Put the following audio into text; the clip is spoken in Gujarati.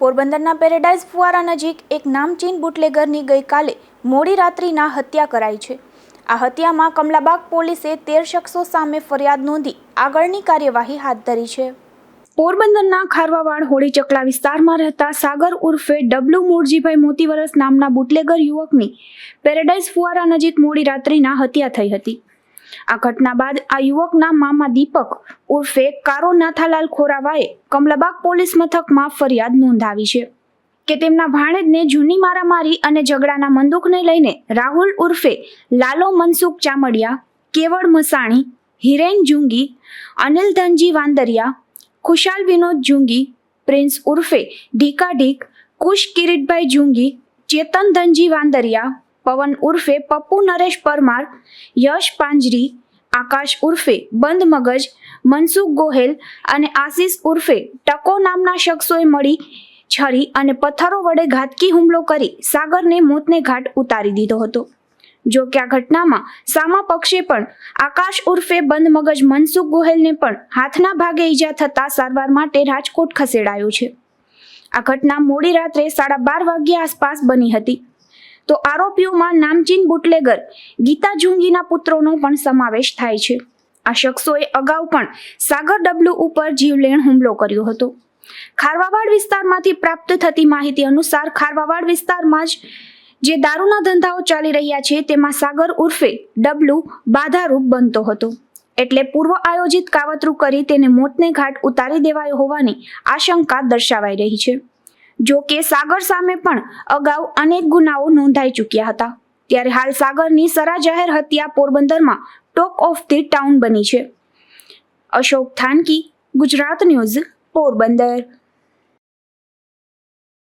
પોરબંદરના પેરેડાઇઝ ફુવારા નજીક એક નામચીન બુટલેગરની ગઈકાલે મોડી રાત્રિના હત્યા કરાઈ છે. આ હત્યામાં કમલાબાગ પોલીસે તેર શખ્સો સામે ફરિયાદ નોંધી આગળની કાર્યવાહી હાથ ધરી છે. પોરબંદરના ખારવાવાડ હોળી ચકલા વિસ્તારમાં રહેતા સાગર ઉર્ફે ડબલુ મૂળજીભાઈ મોતીવરસ નામના બુટલેગર યુવકની પેરેડાઇઝ ફુવારા નજીક મોડી રાત્રિના હત્યા થઈ હતી. આ ઘટના બાદ આ યુવકના મામા દીપક ઉર્ફે કારો નાથાલાલ ખોરાવાએ કમલાબાગ પોલીસ મથકમાં ફરિયાદ નોંધાવી છે કે તેમના ભાણેજને જૂની મારામારી અને ઝઘડાના મંદુકને લઈને રાહુલ ઉર્ફે લાલો મનસુખ ચામડિયા, કેવળ મસાણી, હિરેન જુંગી, અનિલ ધનજી વાંદરિયા, ખુશાલ વિનોદ જુંગી, પ્રિન્સ ઉર્ફે ઢીકા ઢીક કુશ કિરીટભાઈ જુંગી, ચેતન ધનજી વાંદરિયા પવન ઉર્ફે પપ્પુ નરેશ પરમાર, યશ પાંજરી, આકાશ ઉર્ફે બંધ મગજ, મનસુખ ગોહેલ અને આશીષ ઉર્ફે ટકો નામના શખ્સોએ મળી છરી અને પથ્થરો વડે ઘાતકી હુમલો કરી સાગરને મોતને ઘાટ ઉતારી દીધો હતો. જો કે આ ઘટનામાં સામા પક્ષે પણ આકાશ ઉર્ફે બંધ મગજ મનસુખ ગોહેલને પણ હાથના ભાગે ઈજા થતા સારવાર માટે રાજકોટ ખસેડાયો છે. આ ઘટના મોડી રાત્રે સાડા બાર વાગ્યા આસપાસ બની હતી. તો આરોપીઓમાં નામચીન બુટલેગર, ગીતા જુંગીના પુત્રોનો પણ સમાવેશ થાય છે. આ શખ્સોએ અગાઉ પણ સાગર ડબલુ ઉપર જીવલેણ હુમલો કર્યો હતો. ખારવાવાડ વિસ્તારમાંથી પ્રાપ્ત થતી માહિતી અનુસાર ખારવાવાડ વિસ્તારમાં જ જે દારૂના ધંધાઓ ચાલી રહ્યા છે, તેમાં સાગર ઉર્ફે ડબલુ બાધારૂપ બનતો હતો. એટલે પૂર્વ આયોજિત કાવતરું કરી તેને મોતને ઘાટ ઉતારી દેવાયો હોવાની આશંકા દર્શાવાઈ રહી છે. જો કે સાગર સામે પણ અગાઉ અનેક ગુનાઓ નોંધાઈ ચૂક્યા હતા. ત્યારે હાલ સાગરની સરા જાહેર હત્યા પોરબંદરમાં ટોક ઓફ ધી ટાઉન બની છે. અશોક થાનકી, ગુજરાત ન્યૂઝ, પોરબંદર.